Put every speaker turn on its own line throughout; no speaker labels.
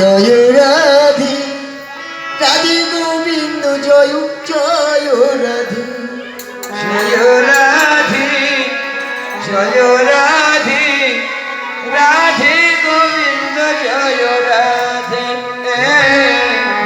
জয় রাধি রাধি Govinda জয়
জয় রাধি। জয় রাধি জয় রাধি রাধি Govinda জয় Radhe.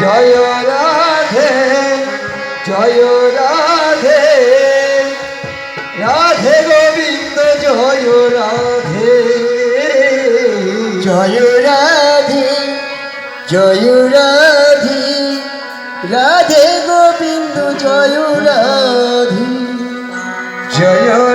জয় জয় রাধি Radhe Govinda জয় রাধি।
জয়